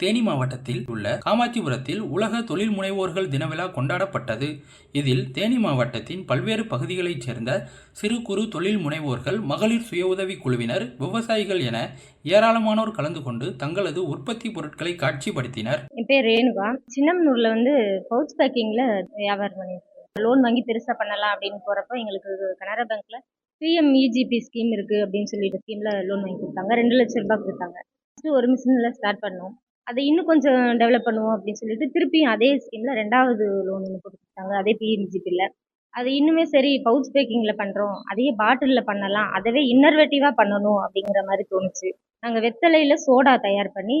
தேனி மாவட்டத்தில் உள்ள காமாட்சிபுரத்தில் உலக தொழில் முனைவோர்கள் தினவிழா கொண்டாடப்பட்டது. இதில் தேனி மாவட்டத்தின் பல்வேறு பகுதிகளைச் சேர்ந்த சிறு குறு தொழில் முனைவோர்கள் மகளிர் சுய உதவி குழுவினர் விவசாயிகள் என ஏராளமானோர் கலந்து கொண்டு தங்களது உற்பத்தி பொருட்களை காட்சிப்படுத்தினர். என் பேர் ரேணுகா. சின்னமனூரில் வந்து பவுச் பேக்கிங்கில் வியாபாரம் பண்ணியிருக்கேன். லோன் வாங்கி பெருசாக பண்ணலாம் அப்படின்னு போறப்ப எங்களுக்கு கனரா பேங்க்கில் பிஎம்இஜிபி ஸ்கீம் இருக்குது அப்படின்னு சொல்லிட்டு ஸ்கீமில் லோன் வாங்கி கொடுத்தாங்க. ரெண்டு லட்சம் ரூபாய் கொடுத்தாங்க. ஃபஸ்ட்டு ஒரு மிஷினில் ஸ்டார்ட் பண்ணோம். அதை இன்னும் கொஞ்சம் டெவலப் பண்ணுவோம் அப்படின்னு சொல்லிட்டு திருப்பியும் அதே ஸ்கீமில் ரெண்டாவது லோன் ஒன்று கொடுத்துருக்காங்க அதே பிஎம்ஜிபியில் அது இன்னுமே சரி பவுச் பேக்கிங்கில் பண்ணுறோம் அதையே பாட்டிலில் பண்ணலாம். அதவே இன்னர்வேட்டிவாக பண்ணணும் அப்படிங்கிற மாதிரி தோணுச்சு. நாங்கள் வெத்தலையில் சோடா தயார் பண்ணி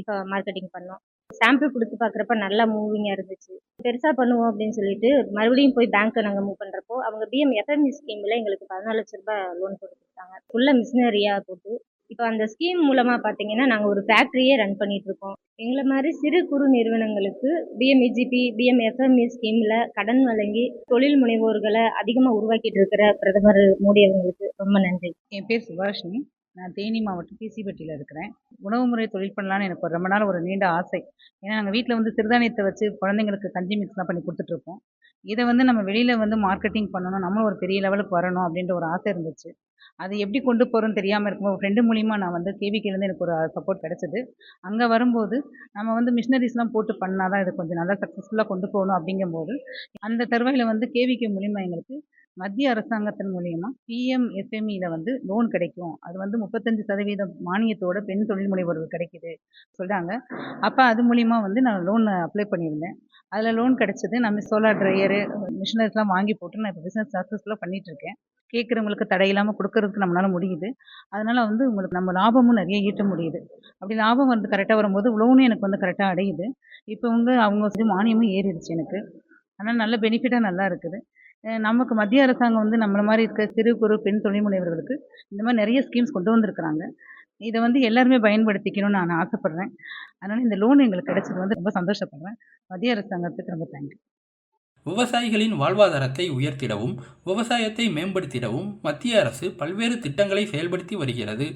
இப்போ மார்க்கெட்டிங் பண்ணோம். சாம்பிள் கொடுத்து பார்க்குறப்ப நல்லா மூவிங்காக இருந்துச்சு. பெருசாக பண்ணுவோம் அப்படின்னு சொல்லிட்டு மறுபடியும் போய் பேங்க்கை நாங்கள் மூவ் பண்ணுறப்போ அவங்க பிஎம் எஃப்எம்இ ஸ்கீமில் எங்களுக்கு பதினாலு லட்ச ரூபாய் லோன் கொடுத்துருக்காங்க ஃபுல்லாக மிஷினரியாக போட்டு இப்போ அந்த ஸ்கீம் மூலமாக பார்த்தீங்கன்னா நாங்கள் ஒரு ஃபேக்ட்ரியே ரன் பண்ணிட்டு இருக்கோம் எங்களை மாதிரி சிறு குறு நிறுவனங்களுக்கு பிஎம்இஜிபி பிஎம்எஃப்எம்இ ஸ்கீமில் கடன் வழங்கி தொழில் முனைவோர்களை அதிகமாக உருவாக்கிட்டு இருக்கிற பிரதமர் மோடி அவங்களுக்கு ரொம்ப நன்றி. என் பேர் சுபாஷினி. நான் தேனி மாவட்டம் பிசிபட்டியில் இருக்கிறேன். உணவு முறை தொழில் பண்ணலான்னு எனக்கு ஒரு ரொம்ப நாள் ஒரு நீண்ட ஆசை. ஏன்னா நாங்கள் வீட்டில் வந்து சிறுதானியத்தை வச்சு குழந்தைங்களுக்கு கஞ்சி மிக்ஸ்லாம் பண்ணி கொடுத்துட்ருக்கோம் இதை வந்து நம்ம வெளியில் வந்து மார்க்கெட்டிங் பண்ணணும் நம்மளும் ஒரு பெரிய லெவலுக்கு வரணும் அப்படின்ற ஒரு ஆசை இருந்துச்சு. அது எப்படி கொண்டு போகிறோன்னு தெரியாமல் இருக்கும்போது ஒரு ஃப்ரெண்டு மூலிமா நான் வந்து கேவிக்கிலேருந்து எனக்கு ஒரு சப்போர்ட் கிடச்சிது. அங்கே வரும்போது நம்ம வந்து மிஷினரிஸ்லாம் போட்டு பண்ணால் தான் இது கொஞ்சம் நல்லா சக்ஸஸ்ஃபுல்லாக கொண்டு போகணும் அப்படிங்கும்போது அந்த தருவாயில் வந்து கேவிக்கு மூலிமா எங்களுக்கு மத்திய அரசாங்கத்தின் மூலியமா பிஎம் எஸ்எம்இல வந்து லோன் கிடைக்கும். அது வந்து முப்பத்தஞ்சு சதவீதம் மானியத்தோட பெண் தொழில் முனைவோர்கள் கிடைக்குது சொல்கிறாங்க அப்போ அது மூலிமா வந்து நான் லோன் அப்ளை பண்ணியிருந்தேன். அதில் லோன் கிடச்சிது நம்ம சோலார் ட்ரையரு மிஷினரிஸ்லாம் வாங்கி போட்டு நான் இப்போ பிஸ்னஸ் சக்ஸஸ்ஃபுல்லாக பண்ணிட்டு இருக்கேன். கேட்குறவங்களுக்கு தடையில்லாமல் கொடுக்கறதுக்கு நம்மளால முடியுது. அதனால வந்து உங்களுக்கு நம்ம லாபமும் நிறைய ஈட்ட முடியுது. அப்படி லாபம் வந்து கரெக்டாக வரும்போது லோனும் எனக்கு வந்து கரெக்டாக அடையுது. இப்போ வந்து அவங்க வந்து மானியமும் ஏறிடுச்சு எனக்கு. ஆனால் நல்ல பெனிஃபிட்டாக நல்லா இருக்குது. நமக்கு மத்திய அரசாங்கம் வந்து நம்மள மாதிரி இருக்க சிறு குறு பெண் தொழில் முனைவர்களுக்கு இந்த மாதிரி நிறைய ஸ்கீம்ஸ் கொண்டு வந்திருக்கிறாங்க. இதை வந்து எல்லாருமே பயன்படுத்திக்கணும்னு நான் ஆசைப்பட்றேன். அதனால் இந்த லோன் எங்களுக்கு கிடைச்சது வந்து ரொம்ப சந்தோஷப்படுறேன். மத்திய அரசாங்கத்துக்கு ரொம்ப தேங்க்யூ விவசாயிகளின் வாழ்வாதாரத்தை உயர்த்திடவும் விவசாயத்தை மேம்படுத்திடவும் மத்திய அரசு பல்வேறு திட்டங்களை செயல்படுத்தி வருகிறது.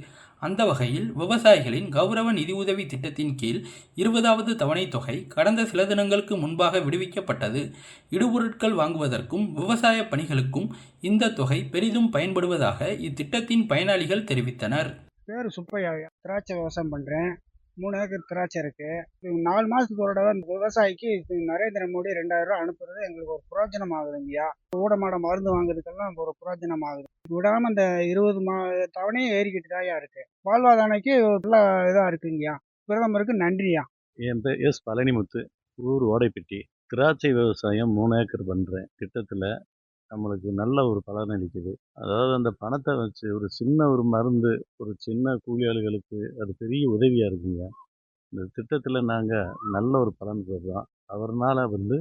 அந்த வகையில் விவசாயிகளின் கௌரவ நிதியுதவி திட்டத்தின் கீழ் இருபதாவது தவணைத் தொகை கடந்த சில தினங்களுக்கு முன்பாக விடுவிக்கப்பட்டது. இடுபொருட்கள் வாங்குவதற்கும் விவசாய பணிகளுக்கும் இந்த தொகை பெரிதும் பயன்படுவதாக இத்திட்டத்தின் பயனாளிகள் தெரிவித்தனர். பேர் சுப்பையா திராட்சை விவசாயம் பண்ணுறேன் மூணு ஏக்கர் திராட்சை இருக்குது நாலு மாதத்துக்கு ஒரு தடவை இந்த விவசாயிக்கு நரேந்திர மோடி ரெண்டாயிரம் ரூபா அனுப்புறது எங்களுக்கு ஒரு புரோஜனம் ஆகுதுங்கய்யா ஊடமாட மருந்து வாங்குறதுக்கெல்லாம் ஒரு புரோஜனம் ஆகுது. விடாமல் இந்த இருபது மா தவணையும் ஏறிக்கிட்டு தாயா இருக்குது வாழ்வாதானைக்கு நல்லா இதாக இருக்குங்கய்யா பிரதமருக்கு நன்றியா என் பேர் எஸ் பழனிமுத்து. ஊர் ஓடைப்பட்டி. திராட்சை விவசாயம் மூணு ஏக்கர் பண்ணுறேன் திட்டத்தில் நம்மளுக்கு நல்ல ஒரு பலன் அளிக்குது. அதாவது அந்த பணத்தை வச்சு ஒரு சின்ன ஒரு மருந்து ஒரு சின்ன கூலி அது பெரிய உதவியாக இருக்குங்க. இந்த திட்டத்தில் நாங்கள் நல்ல ஒரு பலன் பெறுறோம் அவர்னால் வந்து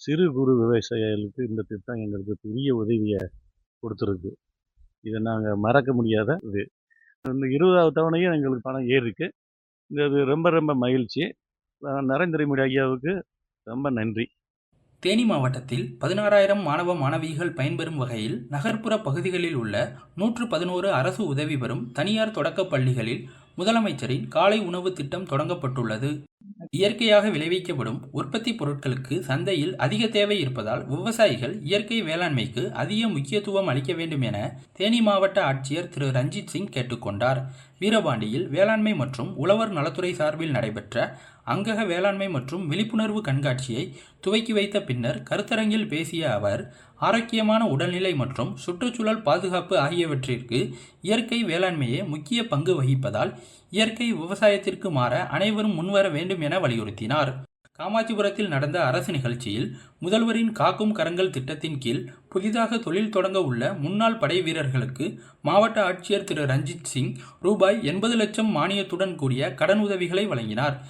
சிறு குறு விவசாயிகளுக்கு இந்த திட்டம் எங்களுக்கு பெரிய உதவியை கொடுத்துருக்கு. இதை நாங்கள் மறக்க முடியாத இது. இந்த இருபதாவது தவணையும் எங்களுக்கு பணம் ஏறிருக்கு. இது ரொம்ப ரொம்ப மகிழ்ச்சி. நரேந்திர மோடி ஐயாவுக்கு ரொம்ப நன்றி. தேனி மாவட்டத்தில் பதினாறாயிரம் மாணவ மாணவிகள் பயன்பெறும் வகையில் நகர்ப்புற பகுதிகளில் உள்ள நூற்று பதினோரு அரசு உதவி பெறும் தனியார் தொடக்கப் பள்ளிகளில் முதலமைச்சரின் காலை உணவு திட்டம் தொடங்கப்பட்டுள்ளது. இயற்கையாக விளைவிக்கப்படும் உற்பத்தி பொருட்களுக்கு சந்தையில் அதிக தேவை இருப்பதால் விவசாயிகள் இயற்கை வேளாண்மைக்கு அதிக முக்கியத்துவம் அளிக்க வேண்டும் என தேனி மாவட்ட ஆட்சியர் திரு ரஞ்சித் சிங் கேட்டுக்கொண்டார். வீரபாண்டியில் வேளாண்மை மற்றும் உழவர் நலத்துறை சார்பில் நடைபெற்ற அங்கக வேளாண்மை மற்றும் விழிப்புணர்வு கண்காட்சியை துவக்கி வைத்த பின்னர் கருத்தரங்கில் பேசிய அவர் ஆரோக்கியமான உடல்நிலை மற்றும் சுற்றுச்சூழல் பாதுகாப்பு ஆகியவற்றிற்கு இயற்கை வேளாண்மையே முக்கிய பங்கு வகிப்பதால் இயற்கை விவசாயத்திற்கு மாற அனைவரும் முன்வர வேண்டும் என வலியுறுத்தினார். காமாட்சிபுரத்தில் நடந்த அரசு நிகழ்ச்சியில் முதல்வரின் காக்கும் கரங்கள் திட்டத்தின் கீழ் புதிதாக தொழில் தொடங்க உள்ள முன்னாள் படை வீரர்களுக்கு மாவட்ட ஆட்சியர் திரு ரஞ்சித் சிங் ரூபாய் எண்பது லட்சம் மானியத்துடன் கூடிய கடன் உதவிகளை வழங்கினார்.